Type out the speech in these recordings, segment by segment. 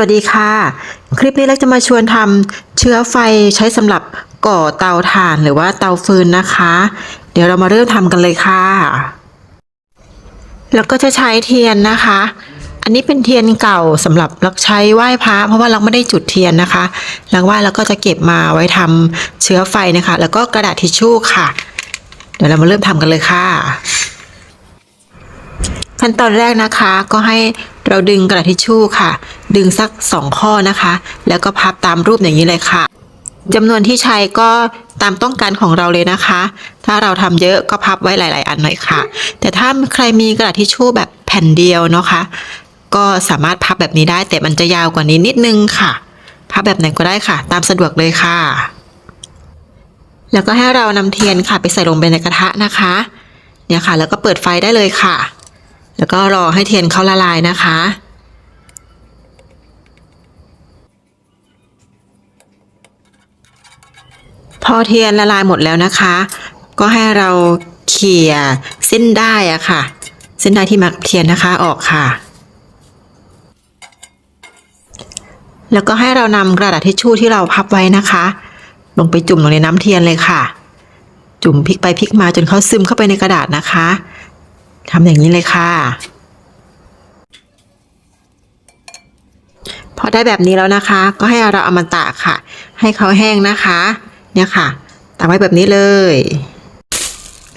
วัสดีค่ะ คลิปนี้เราจะมาชวนทำเชื้อไฟใช้สำหรับก่อเตาถ่านหรือว่าเตาฟืนนะคะ เดี๋ยวเรามาเริ่มทำกันเลยค่ะ แล้วก็จะใช้เทียนนะคะ อันนี้เป็นเทียนเก่าสำหรับเราใช้ไหว้พระเพราะว่าเราไม่ได้จุดเทียนนะคะหลังไหว้เราก็จะเก็บมาไว้ทำเชื้อไฟนะคะ แล้วก็กระดาษทิชชู่ค่ะ เดี๋ยวเรามาเริ่มทำกันเลยค่ะ ขั้นตอนแรกนะคะก็ให้ เราดึงกระดาษทิชชู่ค่ะ ดึงสักสองข้อนะคะ แล้วก็พับตามรูปอย่างนี้เลยค่ะจำนวนที่ใช้ก็ตามต้องการของเราเลยนะคะ ถ้าเราทำเยอะก็พับไว้หลาย ๆ อันหน่อยค่ะ แต่ถ้าใครมีกระดาษทิชชู่แบบแผ่นเดียวเนาะคะ ก็สามารถพับแบบนี้ได้ แต่มันจะยาวกว่านี้นิดนึงค่ะ พับแบบไหนก็ได้ค่ะ ตามสะดวกเลยค่ะ แล้วก็ให้เรานำเทียนค่ะ ไปใส่ลงไปในกระทะนะคะ เนี่ยค่ะ แล้วก็เปิดไฟได้เลยค่ะ แล้วก็รอให้เทียนเขาละลายนะคะ พอเทียนละลายหมดแล้วนะคะ ก็ให้เราเขี่ยเส้นได้ายอะค่ะ เส้นได้ที่มักเทียนนะคะออกค่ะ แล้วก็ให้เรานำกระดาษทิชชู่ที่เราพับไว้นะคะ ลงไปจุ่มลงในน้ำเทียนเลยค่ะ จุ่มพลิกไปพลิกมาจนเขาซึมเข้าไปในกระดาษนะคะ ทำอย่างนี้เลยค่ะ พอได้แบบนี้แล้วนะคะ ก็ให้เราเอามาตากค่ะ ให้เขาแห้งนะคะ เนี่ยค่ะตากไว้แบบนี้เลย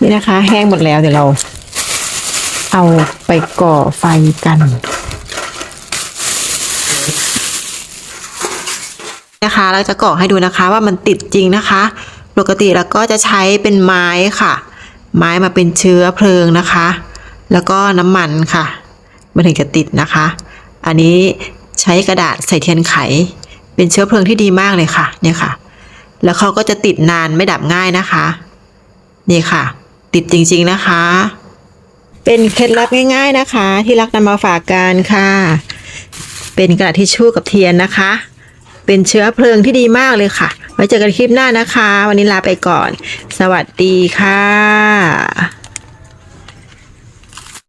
นี่นะคะ แห้งหมดแล้วเดี๋ยวเรา เอาไปก่อไฟกันนะคะเราจะก่อให้ดูนะคะว่ามันติดจริงนะคะ ปกติเราก็จะใช้เป็นไม้ค่ะ ไม้มาเป็นเชื้อเพลิงนะคะ แล้วก็น้ำมันค่ะมันถึงจะติดนะคะ อันนี้ใช้กระดาษใส่เทียนไข เป็นเชื้อเพลิงที่ดีมากเลยค่ะ เนี่ยค่ะ แล้วเขาก็จะติดนานไม่ดับง่ายนะคะ นี่ค่ะ ติดจริงๆนะคะ เป็นเคล็ดลับง่าย ๆนะคะ ที่รักนำมาฝากกันค่ะ เป็นกระดาษทิชชู่กับเทียนนะคะ เป็นเชื้อเพลิงที่ดีมากเลยค่ะ ไว้เจอกันคลิปหน้านะคะ วันนี้ลาไปก่อน สวัสดีค่ะ